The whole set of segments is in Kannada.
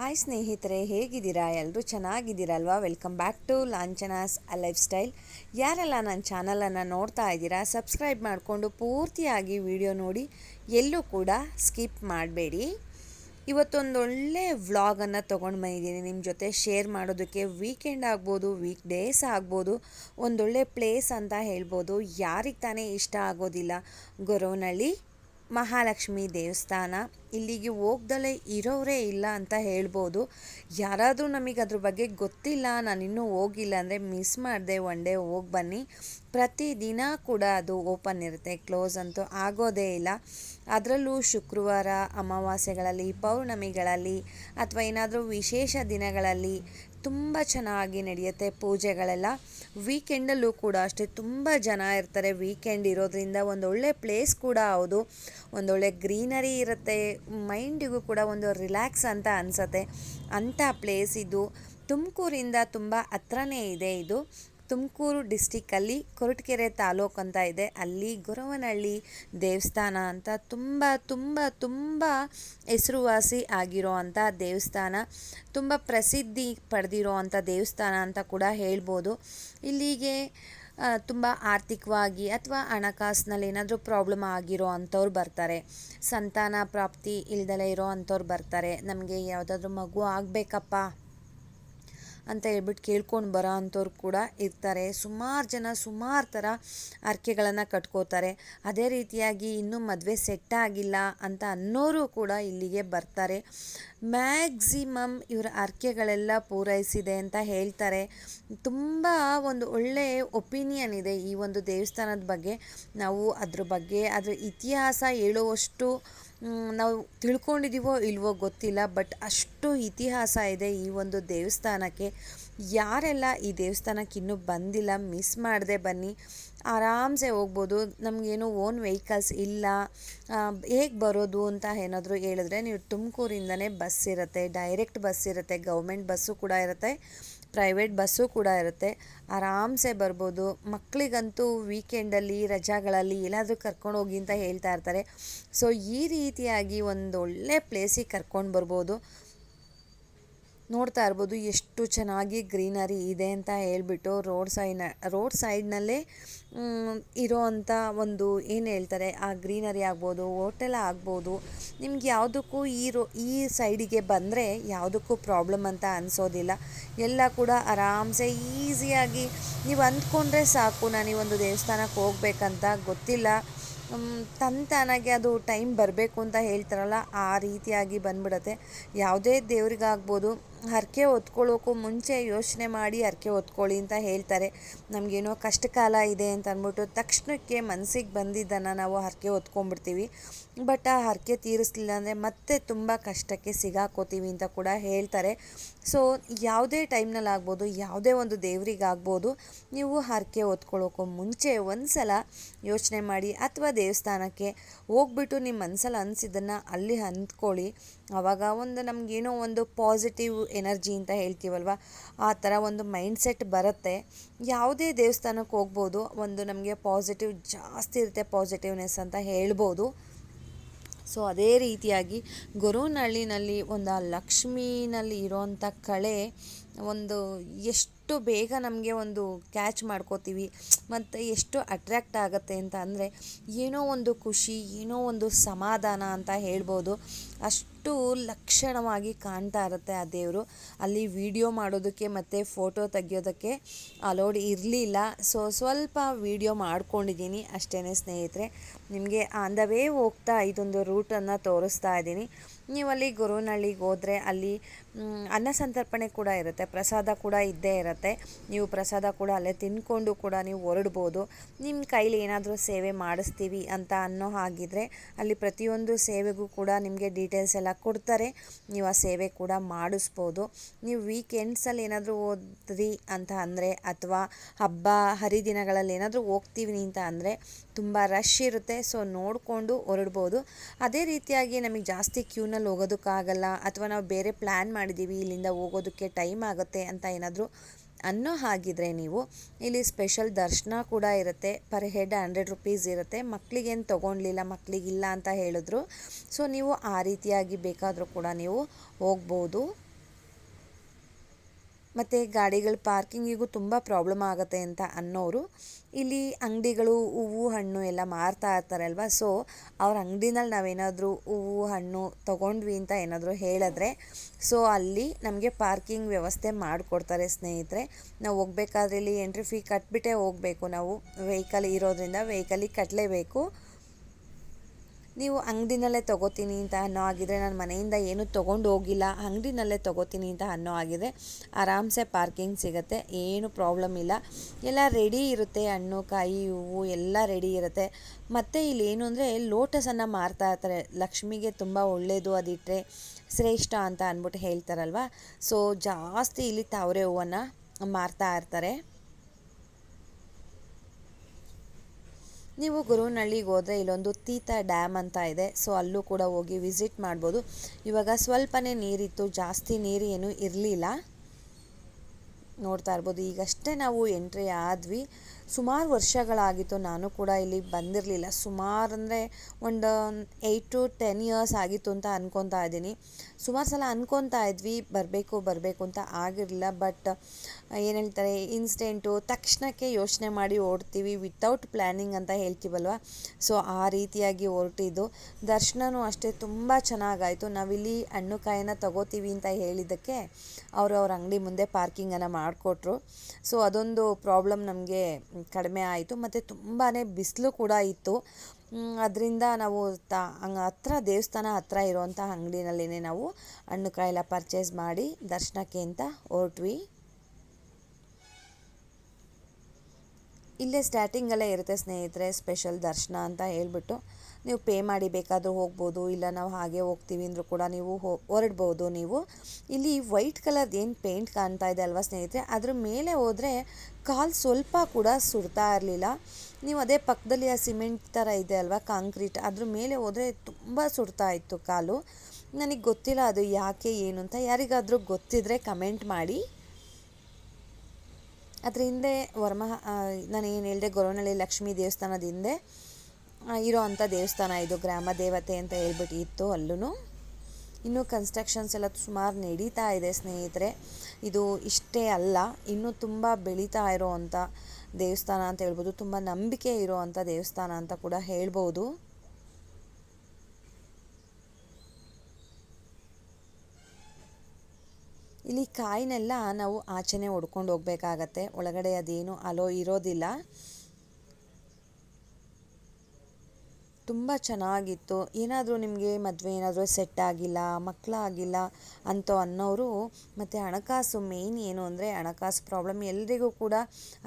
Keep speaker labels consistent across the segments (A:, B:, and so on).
A: ಹಾಯ್ ಸ್ನೇಹಿತರೆ, ಹೇಗಿದ್ದೀರಾ? ಎಲ್ಲರೂ ಚೆನ್ನಾಗಿದ್ದೀರಲ್ವಾ? Welcome back to Lanchana's life style ಯಾರೆಲ್ಲ ನನ್ನ ಚಾನಲನ್ನು ನೋಡ್ತಾ ಇದ್ದೀರಾ ಸಬ್ಸ್ಕ್ರೈಬ್ ಮಾಡಿಕೊಂಡು ಪೂರ್ತಿಯಾಗಿ ವಿಡಿಯೋ ನೋಡಿ, ಎಲ್ಲೂ ಕೂಡ ಸ್ಕಿಪ್ ಮಾಡಬೇಡಿ. ಇವತ್ತೊಂದು ಒಳ್ಳೆ ವ್ಲಾಗನ್ನು ತೊಗೊಂಡು ಬಂದಿದ್ದೀನಿ. ನಿಮ್ಮ ಜೊತೆ ಶೇರ್ ಮಾಡೋದಕ್ಕೆ ವೀಕೆಂಡ್ ಆಗ್ಬೋದು ವೀಕ್ ಡೇಸ್ ಆಗ್ಬೋದು, ಒಂದೊಳ್ಳೆ ಪ್ಲೇಸ್ ಅಂತ ಹೇಳ್ಬೋದು. ಯಾರಿಗೆ ತಾನೇ ಇಷ್ಟ ಆಗೋದಿಲ್ಲ ಗೊರವನಹಳ್ಳಿ ಮಹಾಲಕ್ಷ್ಮಿ ದೇವಸ್ಥಾನ. ಇಲ್ಲಿಗೆ ಹೋಗ್ದಲೇ ಇರೋರೇ ಇಲ್ಲ ಅಂತ ಹೇಳ್ಬೋದು. ಯಾರಾದರೂ ನಮಗೆ ಅದ್ರ ಬಗ್ಗೆ ಗೊತ್ತಿಲ್ಲ, ನಾನು ಇನ್ನೂ ಹೋಗಿಲ್ಲ ಅಂದರೆ ಮಿಸ್ ಮಾಡಿದೆ ಒನ್ ಡೇ ಹೋಗಿ ಬನ್ನಿ. ಪ್ರತಿದಿನ ಕೂಡ ಅದು ಓಪನ್ ಇರುತ್ತೆ ಕ್ಲೋಸ್ ಅಂತೂ ಆಗೋದೇ ಇಲ್ಲ. ಅದರಲ್ಲೂ ಶುಕ್ರವಾರ, ಅಮಾವಾಸ್ಯೆಗಳಲ್ಲಿ, ಪೌರ್ಣಮಿಗಳಲ್ಲಿ ಅಥವಾ ಏನಾದರೂ ವಿಶೇಷ ದಿನಗಳಲ್ಲಿ ತುಂಬ ಚೆನ್ನಾಗಿ ನಡೆಯುತ್ತೆ ಪೂಜೆಗಳೆಲ್ಲ. ವೀಕೆಂಡಲ್ಲೂ ಕೂಡ ಅಷ್ಟೇ, ತುಂಬ ಜನ ಇರ್ತಾರೆ ವೀಕೆಂಡ್ ಇರೋದ್ರಿಂದ. ಒಂದೊಳ್ಳೆ ಪ್ಲೇಸ್ ಕೂಡ ಹೌದು. ಒಂದೊಳ್ಳೆ ಗ್ರೀನರಿ ಇರುತ್ತೆ. ಮೈಂಡಿಗೂ ಕೂಡ ಒಂದು ರಿಲ್ಯಾಕ್ಸ್ ಅಂತ ಅನಿಸುತ್ತೆ. ಅಂಥ ಪ್ಲೇಸ್ ಇದು. ತುಮಕೂರಿಂದ ತುಂಬ ಹತ್ರನೇ ಇದೆ ಇದು. ತುಮಕೂರು ಡಿಸ್ಟಿಕ್ಕಲ್ಲಿ ಕೊರಟಗೆರೆ ತಾಲೂಕು ಅಂತ ಇದೆ. ಅಲ್ಲಿ ಗೊರವನಹಳ್ಳಿ ದೇವಸ್ಥಾನ ಅಂತ ತುಂಬ ತುಂಬ ತುಂಬ ಹೆಸರುವಾಸಿ ಆಗಿರೋ ಅಂಥ ದೇವಸ್ಥಾನ, ತುಂಬ ಪ್ರಸಿದ್ಧಿ ಪಡೆದಿರೋ ಅಂಥ ದೇವಸ್ಥಾನ ಅಂತ ಕೂಡ ಹೇಳ್ಬೋದು. ಇಲ್ಲಿಗೆ ತುಂಬ ಆರ್ಥಿಕವಾಗಿ ಅಥವಾ ಹಣಕಾಸಿನಲ್ಲಿ ಏನಾದರೂ ಪ್ರಾಬ್ಲಮ್ ಆಗಿರೋ ಅಂಥವ್ರು ಬರ್ತಾರೆ. ಸಂತಾನ ಪ್ರಾಪ್ತಿ ಇಲ್ದಲೇ ಇರೋ ಅಂಥವ್ರು ಬರ್ತಾರೆ. ನಮಗೆ ಯಾವುದಾದ್ರೂ ಮಗು ಆಗಬೇಕಪ್ಪ ಅಂತ ಹೇಳ್ಬಿಟ್ಟು ಕೇಳ್ಕೊಂಡು ಬರೋ ಅಂಥವ್ರು ಕೂಡ ಇರ್ತಾರೆ. ಸುಮಾರು ಜನ ಸುಮಾರು ಥರ ಅರ್ಕೆಗಳನ್ನು ಕಟ್ಕೋತಾರೆ. ಅದೇ ರೀತಿಯಾಗಿ ಇನ್ನೂ ಮದುವೆ ಸೆಟ್ ಆಗಿಲ್ಲ ಅಂತ ಅನ್ನೋರು ಕೂಡ ಇಲ್ಲಿಗೆ ಬರ್ತಾರೆ. ಮ್ಯಾಕ್ಸಿಮಮ್ ಇವರ ಅರ್ಕೆಗಳೆಲ್ಲ ಪೂರೈಸಿದೆ ಅಂತ ಹೇಳ್ತಾರೆ. ತುಂಬ ಒಂದು ಒಳ್ಳೆಯ ಒಪಿನಿಯನ್ ಇದೆ ಈ ಒಂದು ದೇವಸ್ಥಾನದ ಬಗ್ಗೆ. ನಾವು ಅದ್ರ ಬಗ್ಗೆ, ಅದರ ಇತಿಹಾಸ ಹೇಳುವಷ್ಟು ನಾವು ತಿಳ್ಕೊಂಡಿದ್ದೀವೋ ಇಲ್ವೋ ಗೊತ್ತಿಲ್ಲ ಬಟ್ ಅಷ್ಟು ಇತಿಹಾಸ ಇದೆ ಈ ಒಂದು ದೇವಸ್ಥಾನಕ್ಕೆ. ಯಾರೆಲ್ಲ ಈ ದೇವಸ್ಥಾನಕ್ಕೆ ಇನ್ನೂ ಬಂದಿಲ್ಲ ಮಿಸ್ ಮಾಡದೆ ಬನ್ನಿ. ಆರಾಮ್ಸೆ ಹೋಗ್ಬೋದು. ನಮಗೇನು ಓನ್ ವೆಹಿಕಲ್ಸ್ ಇಲ್ಲ. ಹೇಗೆ ಬರೋದು ಅಂತ ಏನಾದರೂ ಹೇಳಿದ್ರೆ ನೀವು ತುಮಕೂರಿಂದನೇ ಬಸ್ ಇರುತ್ತೆ ಡೈರೆಕ್ಟ್ ಬಸ್ ಇರುತ್ತೆ ಗೌರ್ಮೆಂಟ್ ಬಸ್ಸು ಕೂಡ ಇರುತ್ತೆ. ಪ್ರೈವೇಟ್ ಬಸ್ಸು ಕೂಡ ಇರುತ್ತೆ. ಆರಾಮ್ಸೆ ಬರ್ಬೋದು. ಮಕ್ಕಳಿಗಂತೂ ವೀಕೆಂಡಲ್ಲಿ ರಜಾಗಳಲ್ಲಿ ಎಲ್ಲಾದರೂ ಕರ್ಕೊಂಡು ಹೋಗಿ ಅಂತ ಹೇಳ್ತಾ ಇರ್ತಾರೆ. ಸೊ ಈ ರೀತಿಯಾಗಿ ಒಂದು ಒಳ್ಳೆ ಪ್ಲೇಸಿಗೆ ಕರ್ಕೊಂಡು ಬರ್ಬೋದು. ನೋಡ್ತಾ ಇರ್ಬೋದು ಎಷ್ಟು ಚೆನ್ನಾಗಿ ಗ್ರೀನರಿ ಇದೆ ಅಂತ ಹೇಳ್ಬಿಟ್ಟು ರೋಡ್ ಸೈಡ್ನ ರೋಡ್ ಸೈಡ್ನಲ್ಲೇ ಇರೋ ಅಂಥ ಒಂದು ಏನು ಹೇಳ್ತಾರೆ, ಆ ಗ್ರೀನರಿ ಆಗ್ಬೋದು, ಹೋಟೆಲ್ ಆಗ್ಬೋದು, ನಿಮ್ಗೆ ಯಾವುದಕ್ಕೂ ಈ ರೋ, ಈ ಸೈಡಿಗೆ ಬಂದರೆ ಯಾವುದಕ್ಕೂ ಪ್ರಾಬ್ಲಮ್ ಅಂತ ಅನಿಸೋದಿಲ್ಲ. ಎಲ್ಲ ಕೂಡ ಆರಾಮ್ಸೆ, ಈಸಿಯಾಗಿ ನೀವು ಅಂದ್ಕೊಂಡ್ರೆ ಸಾಕು ನಾನು ಒಂದು ದೇವಸ್ಥಾನಕ್ಕೆ ಹೋಗ್ಬೇಕಂತ, ಗೊತ್ತಿಲ್ಲ. ತಂತಾನಾಗೆ ಅದು ಟೈಮ್ ಬರಬೇಕು ಅಂತ ಹೇಳ್ತಾರಲ್ಲ, ಆ ರೀತಿಯಾಗಿ ಬಂದ್ಬಿಡತ್ತೆ. ಯಾವುದೇ ದೇವ್ರಿಗಾಗ್ಬೋದು ಹರಕೆ ಹೊತ್ಕೊಳ್ಳೋಕ್ಕೂ ಮುಂಚೆ ಯೋಚನೆ ಮಾಡಿ ಹರಕೆ ಹೊತ್ಕೊಳ್ಳಿ ಅಂತ ಹೇಳ್ತಾರೆ. ನಮಗೇನೋ ಕಷ್ಟಕಾಲ ಇದೆ ಅಂತ ಅಂದ್ಬಿಟ್ಟು ತಕ್ಷಣಕ್ಕೆ ಮನಸ್ಸಿಗೆ ಬಂದಿದ್ದನ್ನು ನಾವು ಹರಕೆ ಹೊತ್ಕೊಂಡ್ಬಿಡ್ತೀವಿ. ಬಟ್ ಆ ಹರಕೆ ತೀರಿಸ್ಲಿಲ್ಲ ಅಂದರೆ ಮತ್ತೆ ತುಂಬ ಕಷ್ಟಕ್ಕೆ ಸಿಗಾಕೋತೀವಿ ಅಂತ ಕೂಡ ಹೇಳ್ತಾರೆ. ಸೊ, ಯಾವುದೇ ಟೈಮ್ನಲ್ಲಿ ಆಗ್ಬೋದು, ಯಾವುದೇ ಒಂದು ದೇವರಿಗಾಗ್ಬೋದು ನೀವು ಹರಕೆ ಹೊತ್ಕೊಳ್ಳೋಕ್ಕೂ ಮುಂಚೆ ಒಂದು ಸಲ ಯೋಚನೆ ಮಾಡಿ ಅಥವಾ ದೇವಸ್ಥಾನಕ್ಕೆ ಹೋಗ್ಬಿಟ್ಟು ನಿಮ್ಮ ಮನಸ್ಸಲ್ಲಿ ಅನಿಸಿದ್ದನ್ನು ಅಲ್ಲಿ ಅಂದ್ಕೊಳ್ಳಿ. ಆವಾಗ ಒಂದು ನಮಗೇನೋ ಒಂದು ಪಾಸಿಟಿವ್ ಎನರ್ಜಿ ಅಂತ ಹೇಳ್ತೀವಲ್ವ? ಆ ಥರ ಒಂದು ಮೈಂಡ್ ಸೆಟ್ ಬರುತ್ತೆ. ಯಾವುದೇ ದೇವಸ್ಥಾನಕ್ಕೆ ಹೋಗ್ಬೋದು, ಒಂದು ನಮಗೆ ಪಾಸಿಟಿವ್ ಜಾಸ್ತಿ ಇರುತ್ತೆ ಪಾಸಿಟಿವ್ನೆಸ್ ಅಂತ ಹೇಳ್ಬೋದು. ಸೊ ಅದೇ ರೀತಿಯಾಗಿ ಗುರುನಳ್ಳಿನಲ್ಲಿ ಒಂದು ಆ ಲಕ್ಷ್ಮೀನಲ್ಲಿ ಇರೋವಂಥ ಕಳೆ ಒಂದು ಎಷ್ಟು ಬೇಗ ನಮಗೆ ಒಂದು ಕ್ಯಾಚ್ ಮಾಡ್ಕೋತೀವಿ, ಮತ್ತು ಎಷ್ಟು ಅಟ್ರ್ಯಾಕ್ಟ್ ಆಗುತ್ತೆ ಅಂತ ಅಂದರೆ ಏನೋ ಒಂದು ಖುಷಿ, ಏನೋ ಒಂದು ಸಮಾಧಾನ ಅಂತ ಹೇಳ್ಬೋದು. ಅಷ್ಟು ಲಕ್ಷಣವಾಗಿ ಕಾಣ್ತಾ ಇರುತ್ತೆ ಆ ದೇವರು. ಅಲ್ಲಿ ವಿಡಿಯೋ ಮಾಡೋದಕ್ಕೆ ಮತ್ತು ಫೋಟೋ ತೆಗಿಯೋದಕ್ಕೆ ಅಲೋಡ್ ಇರಲಿಲ್ಲ. ಸೊ ಸ್ವಲ್ಪ ವಿಡಿಯೋ ಮಾಡ್ಕೊಂಡಿದ್ದೀನಿ ಅಷ್ಟೇ ಸ್ನೇಹಿತರೆ. ನಿಮಗೆ ಆನ್ ದ ವೇ ಹೋಗ್ತಾ ಇದೊಂದು ರೂಟನ್ನು ತೋರಿಸ್ತಾ ಇದ್ದೀನಿ. ನೀವು ಅಲ್ಲಿ ಗುರುನಹಳ್ಳಿಗೆ ಹೋದರೆ ಅಲ್ಲಿ ಅನ್ನ ಸಂತರ್ಪಣೆ ಕೂಡ ಇರುತ್ತೆ, ಪ್ರಸಾದ ಕೂಡ ಇದ್ದೇ ಇರುತ್ತೆ. ನೀವು ಪ್ರಸಾದ ಕೂಡ ಅಲ್ಲೇ ತಿನ್ಕೊಂಡು ಕೂಡ ನೀವು ಹೊರಡ್ಬೋದು. ನಿಮ್ಮ ಕೈಲಿ ಏನಾದರೂ ಸೇವೆ ಮಾಡಿಸ್ತೀವಿ ಅಂತ ಅನ್ನೋ ಹಾಗಿದ್ರೆ ಅಲ್ಲಿ ಪ್ರತಿಯೊಂದು ಸೇವೆಗೂ ಕೂಡ ನಿಮಗೆ ಡೀಟೇಲ್ಸ್ ಎಲ್ಲ ಕೊಡ್ತಾರೆ. ನೀವು ಆ ಸೇವೆ ಕೂಡ ಮಾಡಿಸ್ಬೋದು. ನೀವು ವೀಕೆಂಡ್ಸಲ್ಲಿ ಏನಾದರೂ ಹೋದ್ರಿ ಅಂತ ಅಂದರೆ, ಅಥವಾ ಹಬ್ಬ ಹರಿದಿನಗಳಲ್ಲಿ ಏನಾದರೂ ಹೋಗ್ತೀವಿ ಅಂತ ಅಂದರೆ, ತುಂಬ ರಶ್ ಇರುತ್ತೆ. ಸೊ ನೋಡಿಕೊಂಡು ಹೊರಡ್ಬೋದು. ಅದೇ ರೀತಿಯಾಗಿ ನಮಗೆ ಜಾಸ್ತಿ ಕ್ಯೂನಲ್ಲಿ ಹೋಗೋದಕ್ಕಾಗಲ್ಲ ಅಥವಾ ನಾವು ಬೇರೆ ಪ್ಲ್ಯಾನ್ ಮಾಡಿದ್ದೀವಿ ಇಲ್ಲಿಂದ ಹೋಗೋದಕ್ಕೆ ಟೈಮ್ ಆಗುತ್ತೆ ಅಂತ ಏನಾದರೂ ಅನ್ನೋ ಹಾಗಿದ್ರೆ ನೀವು ಇಲ್ಲಿ ಸ್ಪೆಷಲ್ ದರ್ಶನ ಕೂಡ ಇರುತ್ತೆ. ಪರ್ ಹೆಡ್ ಹಂಡ್ರೆಡ್ ರುಪೀಸ್ ಇರುತ್ತೆ. ಮಕ್ಕಳಿಗೇನು ತೊಗೊಳ್ಲಿಲ್ಲ ಮಕ್ಕಳಿಗಿಲ್ಲ ಅಂತ ಹೇಳಿದ್ರು. ಸೊ ನೀವು ಆ ರೀತಿಯಾಗಿ ಬೇಕಾದರೂ ಕೂಡ ನೀವು ಹೋಗ್ಬೋದು. ಮತ್ತು ಗಾಡಿಗಳ ಪಾರ್ಕಿಂಗಿಗೂ ತುಂಬ ಪ್ರಾಬ್ಲಮ್ ಆಗುತ್ತೆ ಅಂತ ಅನ್ನೋರು ಇಲ್ಲಿ ಅಂಗಡಿಗಳು ಹೂವು, ಹಣ್ಣು ಎಲ್ಲ ಮಾರ್ತಾ ಇರ್ತಾರೆ ಅಲ್ವಾ ಸೊ ಅವ್ರ ಅಂಗಡಿನಲ್ಲಿ ನಾವೇನಾದರೂ ಹೂವು, ಹಣ್ಣು ತಗೊಂಡ್ವಿ ಅಂತ ಏನಾದರೂ ಹೇಳಿದ್ರೆ ಸೊ ಅಲ್ಲಿ ನಮಗೆ ಪಾರ್ಕಿಂಗ್ ವ್ಯವಸ್ಥೆ ಮಾಡಿಕೊಡ್ತಾರೆ ಸ್ನೇಹಿತರೆ. ನಾವು ಹೋಗ್ಬೇಕಾದ್ರೆ ಇಲ್ಲಿ ಎಂಟ್ರಿ ಫೀ ಕಟ್ಬಿಟ್ಟೇ ಹೋಗಬೇಕು. ನಾವು ವೆಹಿಕಲ್ ಇರೋದ್ರಿಂದ ವೆಹಿಕಲಿಗೆ ಕಟ್ಟಲೇಬೇಕು ನೀವು ಅಂಗಡಿನಲ್ಲೇ ತೊಗೋತೀನಿ ಅಂತ ಅನ್ನೋ ಆಗಿದ್ರೆ ನಾನು ಮನೆಯಿಂದ ಏನು ತೊಗೊಂಡು ಹೋಗಿಲ್ಲ. ಅಂಗಡಿನಲ್ಲೇ ತೊಗೋತೀನಿ ಅಂತ ಅನ್ನೋ ಆಗಿದೆ ಆರಾಮ್ಸೆ ಪಾರ್ಕಿಂಗ್ ಸಿಗುತ್ತೆ, ಏನು ಪ್ರಾಬ್ಲಮ್ ಇಲ್ಲ. ಎಲ್ಲ ರೆಡಿ ಇರುತ್ತೆ, ಹಣ್ಣು, ಕಾಯಿ, ಹೂವು ಎಲ್ಲ ರೆಡಿ ಇರುತ್ತೆ. ಮತ್ತು ಇಲ್ಲಿ ಏನು ಅಂದರೆ ಲೋಟಸನ್ನು ಮಾರ್ತಾ ಇರ್ತಾರೆ. ಲಕ್ಷ್ಮಿಗೆ ತುಂಬ ಒಳ್ಳೆಯದು ಅದಿಟ್ಟರೆ ಶ್ರೇಷ್ಠ ಅಂತ ಅಂದ್ಬಿಟ್ಟು ಹೇಳ್ತಾರಲ್ವ? ಸೊ ಜಾಸ್ತಿ ಇಲ್ಲಿ ತಾವರೆ ಹೂವನ್ನು ಮಾರ್ತಾ ಇರ್ತಾರೆ. ನೀವು ಗುರುನಳ್ಳಿಗೆ ಹೋದರೆ ಇಲ್ಲೊಂದು ತೀತ ಡ್ಯಾಮ್ ಅಂತ ಇದೆ. ಸೊ, ಅಲ್ಲೂ ಕೂಡ ಹೋಗಿ ವಿಸಿಟ್ ಮಾಡ್ಬೋದು. ಇವಾಗ ಸ್ವಲ್ಪನೇ ನೀರಿತ್ತು. ಜಾಸ್ತಿ ನೀರು ಏನೂ ಇರಲಿಲ್ಲ. ನೋಡ್ತಾ ಇರ್ಬೋದು. ಈಗಷ್ಟೇ ನಾವು ಎಂಟ್ರಿ ಆದ್ವಿ. ಸುಮಾರು ವರ್ಷಗಳಾಗಿತ್ತು, ನಾನು ಕೂಡ ಇಲ್ಲಿ ಬಂದಿರಲಿಲ್ಲ. ಸುಮಾರು ಅಂದರೆ ಒಂದು ಏಯ್ಟ್ ಟು ಟೆನ್ ಇಯರ್ಸ್ ಆಗಿತ್ತು ಅಂತ ಅನ್ಕೊತಾ ಇದ್ದೀನಿ. ಸುಮಾರು ಸಲ ಅನ್ಕೊತಾ ಇದ್ವಿ, ಬರಬೇಕು ಬರಬೇಕು ಅಂತ ಆಗಿರಲಿಲ್ಲ. ಬಟ್ ಏನು ಹೇಳ್ತಾರೆ ಇನ್ಸ್ಟೆಂಟು ತಕ್ಷಣಕ್ಕೆ ಯೋಚನೆ ಮಾಡಿ ಓಡ್ತೀವಿ ವಿತೌಟ್ ಪ್ಲ್ಯಾನಿಂಗ್ ಅಂತ ಹೇಳ್ತೀವಲ್ವ? ಸೊ ಆ ರೀತಿಯಾಗಿ ಹೊರಟಿದ್ದು. ದರ್ಶನವೂ ಅಷ್ಟೇ ತುಂಬ ಚೆನ್ನಾಗಾಯಿತು. ನಾವಿಲ್ಲಿ ಹಣ್ಣು ಕಾಯಿನ ತಗೋತೀವಿ ಅಂತ ಹೇಳಿದ್ದಕ್ಕೆ ಅವರು ಅವ್ರ ಅಂಗಡಿ ಮುಂದೆ ಪಾರ್ಕಿಂಗನ್ನು ಮಾಡಿಕೊಟ್ರು. ಸೊ ಅದೊಂದು ಪ್ರಾಬ್ಲಮ್ ನಮಗೆ ಕಡಿಮೆ ಆಯಿತು, ಮತ್ತು ತುಂಬಾ ಬಿಸಿಲು ಕೂಡ ಇತ್ತು. ಅದರಿಂದ ನಾವು ತ ಹತ್ರ ದೇವಸ್ಥಾನ ಹತ್ರ ಇರೋವಂಥ ಅಂಗಡಿನಲ್ಲಿನೇ ನಾವು ಹಣ್ಣು ಕಾಯೆಲ್ಲ ಪರ್ಚೇಸ್ ಮಾಡಿ ದರ್ಶನಕ್ಕೆ ಅಂತ ಹೊರಟ್ವಿ. ಇಲ್ಲೇ ಸ್ಟಾರ್ಟಿಂಗಲ್ಲೇ ಇರುತ್ತೆ ಸ್ನೇಹಿತರೆ ಸ್ಪೆಷಲ್ ದರ್ಶನ ಅಂತ ಹೇಳ್ಬಿಟ್ಟು. ನೀವು ಪೇ ಮಾಡಿ ಬೇಕಾದರೂ ಹೋಗ್ಬೋದು, ಇಲ್ಲ ನಾವು ಹಾಗೆ ಹೋಗ್ತೀವಿ ಅಂದರೂ ಕೂಡ ನೀವು ಹೊರಡ್ಬೋದು ನೀವು. ಇಲ್ಲಿ ವೈಟ್ ಕಲರ್ ಏನು ಪೇಂಟ್ ಕಾಣ್ತಾ ಇದೆ ಅಲ್ವಾ ಸ್ನೇಹಿತರೆ, ಅದ್ರ ಮೇಲೆ ಹೋದರೆ ಕಾಲು ಸ್ವಲ್ಪ ಕೂಡ ಸುಡ್ತಾ ಇರಲಿಲ್ಲ. ನೀವು ಅದೇ ಪಕ್ಕದಲ್ಲಿ ಆ ಸಿಮೆಂಟ್ ಥರ ಇದೆ ಅಲ್ವಾ, ಕಾಂಕ್ರೀಟ್, ಅದ್ರ ಮೇಲೆ ಹೋದರೆ ತುಂಬ ಸುಡ್ತಾ ಇತ್ತು ಕಾಲು. ನನಗೆ ಗೊತ್ತಿಲ್ಲ ಅದು ಯಾಕೆ, ಏನು ಅಂತ. ಯಾರಿಗಾದರೂ ಗೊತ್ತಿದ್ರೆ ಕಮೆಂಟ್ ಮಾಡಿ. ಅದ್ರ ಹಿಂದೆ ವರ್ಮ ನಾನು ಏನು ಹೇಳಿದೆ, ಗೊರವನಹಳ್ಳಿ ಲಕ್ಷ್ಮೀ ದೇವಸ್ಥಾನದ ಹಿಂದೆ ಇರೋ ಅಂಥ ದೇವಸ್ಥಾನ ಇದು ಗ್ರಾಮ ದೇವತೆ ಅಂತ ಹೇಳ್ಬಿಟ್ಟು ಇತ್ತು ಅಲ್ಲೂ ಇನ್ನೂ ಕನ್ಸ್ಟ್ರಕ್ಷನ್ಸ್ ಎಲ್ಲ ಸುಮಾರು ನಡೀತಾ ಇದೆ ಸ್ನೇಹಿತರೆ. ಇದು ಇಷ್ಟೇ ಅಲ್ಲ, ಇನ್ನೂ ತುಂಬ ಬೆಳೀತಾ ಇರೋವಂಥ ದೇವಸ್ಥಾನ ಅಂತ ಹೇಳ್ಬೋದು. ತುಂಬ ನಂಬಿಕೆ ಇರೋ ಅಂಥ ದೇವಸ್ಥಾನ ಅಂತ ಕೂಡ ಹೇಳ್ಬೋದು. ಇಲ್ಲಿ ಕಾಯಿನೆಲ್ಲ ನಾವು ಆಚೆನೆ ಹೊಡ್ಕೊಂಡು ಹೋಗ್ಬೇಕಾಗತ್ತೆ. ಒಳಗಡೆ ಅದೇನು ಅಲೋ ಇರೋದಿಲ್ಲ. ತುಂಬ ಚೆನ್ನಾಗಿತ್ತು. ಏನಾದರೂ ನಿಮಗೆ ಮದುವೆ ಏನಾದರೂ ಸೆಟ್ ಆಗಿಲ್ಲ ಮಕ್ಕಳಾಗಿಲ್ಲ ಅಂತ ಅನ್ನೋರು ಮತ್ತು ಹಣಕಾಸು ಮೇಯ್ನ್ ಏನು ಅಂದರೆ ಹಣಕಾಸು ಪ್ರಾಬ್ಲಮ್ ಎಲ್ರಿಗೂ ಕೂಡ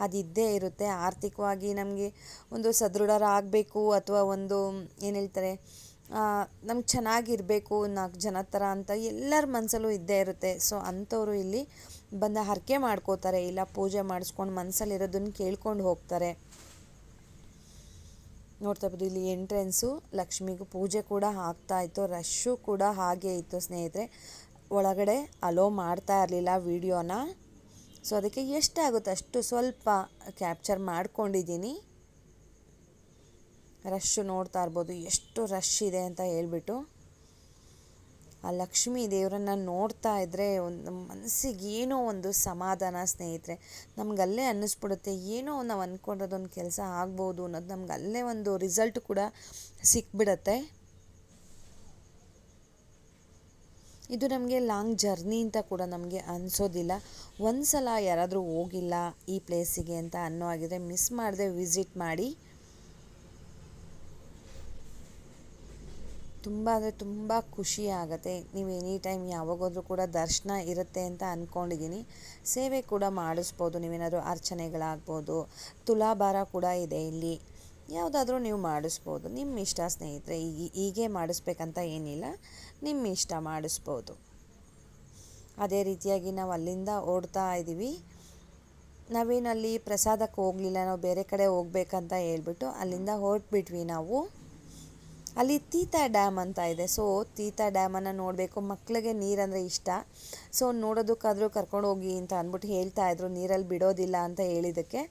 A: ಅದಿದ್ದೇ ಇರುತ್ತೆ. ಆರ್ಥಿಕವಾಗಿ ನಮಗೆ ಒಂದು ಸದೃಢರಾಗಬೇಕು ಅಥವಾ ಒಂದು ಏನು ಹೇಳ್ತಾರೆ ನಮ್ಗೆ ಚೆನ್ನಾಗಿರಬೇಕು ನಾಲ್ಕು ಜನ ಥರ ಅಂತ ಎಲ್ಲರ ಮನಸ್ಸಲ್ಲೂ ಇದ್ದೇ ಇರುತ್ತೆ. ಸೊ ಅಂಥವ್ರು ಇಲ್ಲಿ ಬಂದ ಹರಕೆ ಮಾಡ್ಕೋತಾರೆ. ಇಲ್ಲ ಪೂಜೆ ಮಾಡಿಸ್ಕೊಂಡು ಮನಸ್ಸಲ್ಲಿರೋದನ್ನು ಕೇಳ್ಕೊಂಡು ಹೋಗ್ತಾರೆ. ನೋಡ್ತಾ ಇರ್ಬೋದು, ಇಲ್ಲಿ ಎಂಟ್ರೆನ್ಸು ಲಕ್ಷ್ಮಿಗೂ ಪೂಜೆ ಕೂಡ ಆಗ್ತಾ ಇತ್ತು ರಶ್ಶು ಕೂಡ ಹಾಗೆ ಇತ್ತು ಸ್ನೇಹಿತರೆ. ಒಳಗಡೆ ಅಲೋ ಮಾಡ್ತಾ ಇರಲಿಲ್ಲ ವೀಡಿಯೋನ ಸೊ ಅದಕ್ಕೆ ಎಷ್ಟಾಗುತ್ತೆ ಅಷ್ಟು ಸ್ವಲ್ಪ ಕ್ಯಾಪ್ಚರ್ ಮಾಡ್ಕೊಂಡಿದ್ದೀನಿ. ರಶ್ಶು ನೋಡ್ತಾ ಇರ್ಬೋದು, ಎಷ್ಟು ರಶ್ ಇದೆ ಅಂತ ಹೇಳ್ಬಿಟ್ಟು. ಆ ಲಕ್ಷ್ಮೀ ದೇವರನ್ನ ನೋಡ್ತಾ ಇದ್ದರೆ ಒಂದು ಮನಸ್ಸಿಗೆ ಏನೋ ಒಂದು ಸಮಾಧಾನ, ಸ್ನೇಹಿತರೆ. ನಮ್ಗೆ ಅಲ್ಲೇ ಅನ್ನಿಸ್ಬಿಡುತ್ತೆ. ಏನೋ ನಾವು ಅಂದ್ಕೊಂಡಿರೋದೊಂದು ಕೆಲಸ ಆಗ್ಬೋದು ಅನ್ನೋದು ನಮ್ಗೆ ಅಲ್ಲೇ ಒಂದು ರಿಸಲ್ಟ್ ಕೂಡ ಸಿಕ್ಬಿಡತ್ತೆ. ಇದು ನಮಗೆ ಲಾಂಗ್ ಜರ್ನಿ ಅಂತ ಕೂಡ ನಮಗೆ ಅನಿಸೋದಿಲ್ಲ. ಒಂದು ಸಲ ಯಾರಾದರೂ ಹೋಗಿಲ್ಲ ಈ ಪ್ಲೇಸಿಗೆ ಅಂತ ಅನ್ನೋ ಆಗಿದ್ರೆ ಮಿಸ್ ಮಾಡದೆ ವಿಸಿಟ್ ಮಾಡಿ. ತುಂಬ ಅಂದರೆ ತುಂಬ ಖುಷಿ ಆಗುತ್ತೆ. ನೀವು ಎನಿ ಟೈಮ್ ಯಾವಾಗಾದರೂ ಕೂಡ ದರ್ಶನ ಇರುತ್ತೆ ಅಂತ ಅಂದ್ಕೊಂಡಿದ್ದೀನಿ ಸೇವೆ ಕೂಡ ಮಾಡಿಸ್ಬೋದು. ನೀವೇನಾದರೂ ಅರ್ಚನೆಗಳಾಗ್ಬೋದು. ತುಲಾಭಾರ ಕೂಡ ಇದೆ ಇಲ್ಲಿ. ಯಾವುದಾದ್ರೂ ನೀವು ಮಾಡಿಸ್ಬೋದು. ನಿಮ್ಮ ಇಷ್ಟ ಸ್ನೇಹಿತರೆ ಈಗ ಹೀಗೆ ಮಾಡಿಸ್ಬೇಕಂತ ಏನಿಲ್ಲ. ನಿಮ್ಮ ಇಷ್ಟ ಮಾಡಿಸ್ಬೋದು. ಅದೇ ರೀತಿಯಾಗಿ ನಾವು ಅಲ್ಲಿಂದ ಓಡ್ತಾ ಇದ್ದೀವಿ ನಾವೇನಲ್ಲಿ ಪ್ರಸಾದಕ್ಕೆ ಹೋಗಲಿಲ್ಲ, ನಾವು ಬೇರೆ ಕಡೆ ಹೋಗ್ಬೇಕಂತ ಹೇಳ್ಬಿಟ್ಟು ಅಲ್ಲಿಂದ ಹೊರಟ್ಬಿಟ್ವಿ ನಾವು. ಅಲ್ಲಿ ತೀತಾ ಡ್ಯಾಮ್ ಅಂತ ಇದೆ. ಸೊ ತೀತಾ ಡ್ಯಾಮನ್ನು ನೋಡಬೇಕು. ಮಕ್ಕಳಿಗೆ ನೀರಂದರೆ ಇಷ್ಟ. ಸೊ ನೋಡೋದಕ್ಕಾದರೂ ಕರ್ಕೊಂಡು ಹೋಗಿ ಅಂತ ಅಂದ್ಬಿಟ್ಟು ಹೇಳ್ತಾ ಇದ್ರು. ನೀರಲ್ಲಿ ಬಿಡೋದಿಲ್ಲ ಅಂತ ಹೇಳಿದ್ದಕ್ಕೆ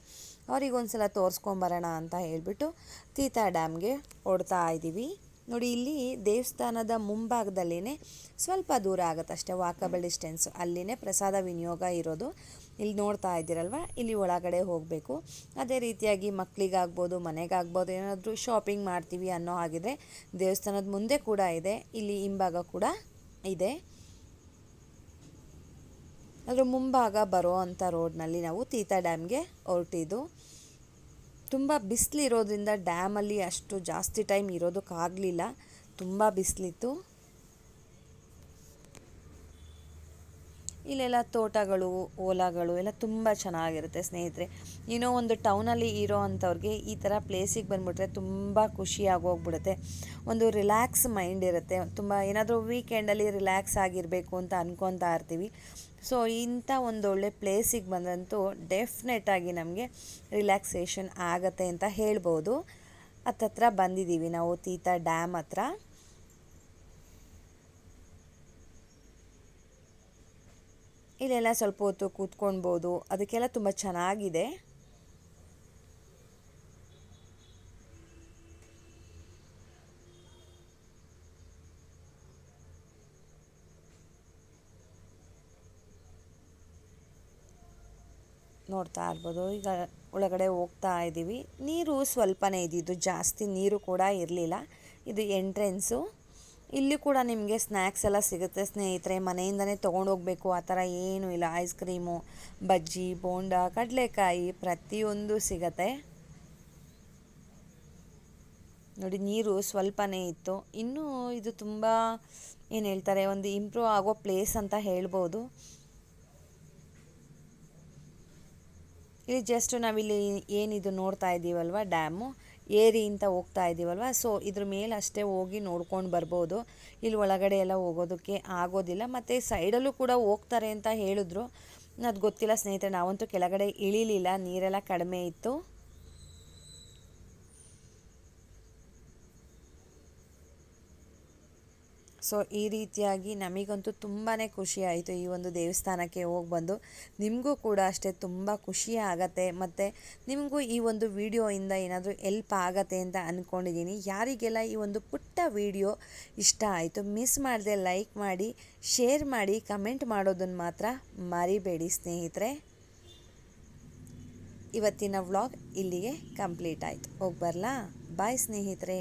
A: ಅವ್ರಿಗೊಂದು ಸಲ ತೋರಿಸ್ಕೊಂಬರೋಣ ಅಂತ ಹೇಳಿಬಿಟ್ಟು ತೀತಾ ಡ್ಯಾಮ್ಗೆ ಓಡ್ತಾ ಇದ್ದೀವಿ. ನೋಡಿ, ಇಲ್ಲಿ ದೇವಸ್ಥಾನದ ಮುಂಭಾಗದಲ್ಲೇ ಸ್ವಲ್ಪ ದೂರ ಆಗುತ್ತೆ ಅಷ್ಟೇ ವಾಕಬಲ್ ಡಿಸ್ಟೆನ್ಸ್ ಅಲ್ಲಿನೇ ಪ್ರಸಾದ ವಿನಿಯೋಗ ಇರೋದು. ಇಲ್ಲಿ ನೋಡ್ತಾ ಇದ್ದೀರಲ್ವ? ಇಲ್ಲಿ ಒಳಗಡೆ ಹೋಗಬೇಕು. ಅದೇ ರೀತಿಯಾಗಿ ಮಕ್ಕಳಿಗಾಗ್ಬೋದು, ಮನೆಗಾಗ್ಬೋದು, ಏನಾದರೂ ಶಾಪಿಂಗ್ ಮಾಡ್ತೀವಿ ಅನ್ನೋ ಹಾಗಿದ್ರೆ ದೇವಸ್ಥಾನದ ಮುಂದೆ ಕೂಡ ಇದೆ, ಇಲ್ಲಿ ಹಿಂಭಾಗ ಕೂಡ ಇದೆ. ಅದರ ಮುಂಭಾಗ ಬರೋ ಅಂಥ ರೋಡ್ನಲ್ಲಿ ನಾವು ತೀತಾ ಡ್ಯಾಮ್ಗೆ ಹೊರಟಿದ್ದು. ತುಂಬ ಬಿಸಿಲಿರೋದ್ರಿಂದ ಡ್ಯಾಮಲ್ಲಿ ಅಷ್ಟು ಜಾಸ್ತಿ ಟೈಮ್ ಇರೋದಕ್ಕಾಗಲಿಲ್ಲ. ತುಂಬ ಬಿಸಿಲಿತ್ತು. ಇಲ್ಲೆಲ್ಲ ತೋಟಗಳು, ಓಲಾಗಳು ಎಲ್ಲ ತುಂಬ ಚೆನ್ನಾಗಿರುತ್ತೆ ಸ್ನೇಹಿತರೆ. ಏನೋ ಒಂದು ಟೌನಲ್ಲಿ ಇರೋ ಅಂಥವ್ರಿಗೆ ಈ ಥರ ಪ್ಲೇಸಿಗೆ ಬಂದುಬಿಟ್ರೆ ತುಂಬ ಖುಷಿಯಾಗಿ ಹೋಗ್ಬಿಡುತ್ತೆ ಒಂದು ರಿಲ್ಯಾಕ್ಸ್ ಮೈಂಡ್ ಇರುತ್ತೆ. ತುಂಬ ಏನಾದರೂ ವೀಕೆಂಡಲ್ಲಿ ರಿಲ್ಯಾಕ್ಸ್ ಆಗಿರಬೇಕು ಅಂತ ಅನ್ಕೊತಾ ಇರ್ತೀವಿ. ಸೊ ಇಂಥ ಒಂದು ಒಳ್ಳೆ ಪ್ಲೇಸಿಗೆ ಬಂದಂತೂ ಡೆಫಿನೆಟಾಗಿ ನಮಗೆ ರಿಲ್ಯಾಕ್ಸೇಷನ್ ಆಗತ್ತೆ ಅಂತ ಹೇಳ್ಬೋದು. ಹತ್ತತ್ರ ಬಂದಿದ್ದೀವಿ ನಾವು ತೀತಾ ಡ್ಯಾಮ್ ಹತ್ರ. ಇಲ್ಲೆಲ್ಲ ಸ್ವಲ್ಪ ಹೊತ್ತು ಕೂತ್ಕೊಳ್ಬೋದು. ಅದಕ್ಕೆಲ್ಲ ತುಂಬ ಚೆನ್ನಾಗಿದೆ. ನೋಡ್ತಾ ಇರ್ಬೋದು. ಈಗ ಒಳಗಡೆ ಹೋಗ್ತಾ ಇದ್ದೀವಿ. ನೀರು ಸ್ವಲ್ಪನೇ ಇದ್ದಿದ್ದು ಜಾಸ್ತಿ ನೀರು ಕೂಡ ಇರಲಿಲ್ಲ. ಇದು ಎಂಟ್ರೆನ್ಸು. ಇಲ್ಲಿ ಕೂಡ ನಿಮಗೆ ಸ್ನ್ಯಾಕ್ಸ್ ಎಲ್ಲ ಸಿಗುತ್ತೆ. ಸ್ನೇಹಿತರೆ, ಮನೆಯಿಂದನೇ ತೊಗೊಂಡೋಗ್ಬೇಕು. ಆ ಥರ ಏನೂ ಇಲ್ಲ. ಐಸ್ ಕ್ರೀಮು ಬಜ್ಜಿ, ಬೋಂಡ, ಕಡಲೆಕಾಯಿ ಪ್ರತಿಯೊಂದು ಸಿಗತ್ತೆ. ನೋಡಿ, ನೀರು ಸ್ವಲ್ಪನೇ ಇತ್ತು. ಇನ್ನೂ ಇದು ತುಂಬ, ಏನು ಹೇಳ್ತಾರೆ, ಒಂದು ಇಂಪ್ರೂವ್ ಆಗೋ ಪ್ಲೇಸ್ ಅಂತ ಹೇಳ್ಬೋದು. ಇಲ್ಲಿ ಜಸ್ಟ್ ನಾವಿಲ್ಲಿ ಏನಿದು ನೋಡ್ತಾ ಇದ್ದೀವಲ್ವ ಡ್ಯಾಮು ಏರಿ ಅಂತ ಹೋಗ್ತಾ ಇದ್ದೀವಲ್ವ ಸೊ ಇದ್ರ ಮೇಲೆ ಅಷ್ಟೇ ಹೋಗಿ ನೋಡ್ಕೊಂಡು ಬರ್ಬೋದು. ಇಲ್ಲಿ ಒಳಗಡೆ ಎಲ್ಲ ಹೋಗೋದಕ್ಕೆ ಆಗೋದಿಲ್ಲ. ಮತ್ತು ಸೈಡಲ್ಲೂ ಕೂಡ ಹೋಗ್ತಾರೆ ಅಂತ ಹೇಳಿದ್ರು. ಅದು ಗೊತ್ತಿಲ್ಲ ಸ್ನೇಹಿತರೆ, ನಾವಂತೂ ಕೆಳಗಡೆ ಇಳಿಲಿಲ್ಲ. ನೀರೆಲ್ಲ ಕಡಿಮೆ ಇತ್ತು. ಸೊ ಈ ರೀತಿಯಾಗಿ ನಮಗಂತೂ ತುಂಬಾ ಖುಷಿ ಆಯಿತು ಈ ಒಂದು ದೇವಸ್ಥಾನಕ್ಕೆ ಹೋಗಿ ಬಂದು. ನಿಮಗೂ ಕೂಡ ಅಷ್ಟೇ ತುಂಬ ಖುಷಿ ಆಗತ್ತೆ. ಮತ್ತು ನಿಮಗೂ ಈ ಒಂದು ವಿಡಿಯೋಯಿಂದ ಏನಾದರೂ ಎಲ್ಪ್ ಆಗತ್ತೆ ಅಂತ ಅಂದ್ಕೊಂಡಿದ್ದೀನಿ ಯಾರಿಗೆಲ್ಲ ಈ ಒಂದು ಪುಟ್ಟ ವಿಡಿಯೋ ಇಷ್ಟ ಆಯಿತು, ಮಿಸ್ ಮಾಡದೆ ಲೈಕ್ ಮಾಡಿ, ಶೇರ್ ಮಾಡಿ, ಕಮೆಂಟ್ ಮಾಡೋದನ್ನು ಮಾತ್ರ ಮರಿಬೇಡಿ ಸ್ನೇಹಿತರೆ. ಇವತ್ತಿನ ವ್ಲಾಗ್ ಇಲ್ಲಿಗೆ ಕಂಪ್ಲೀಟ್ ಆಯಿತು. ಹೋಗಿ ಬರಲಾ? ಬಾಯ್ ಸ್ನೇಹಿತರೆ.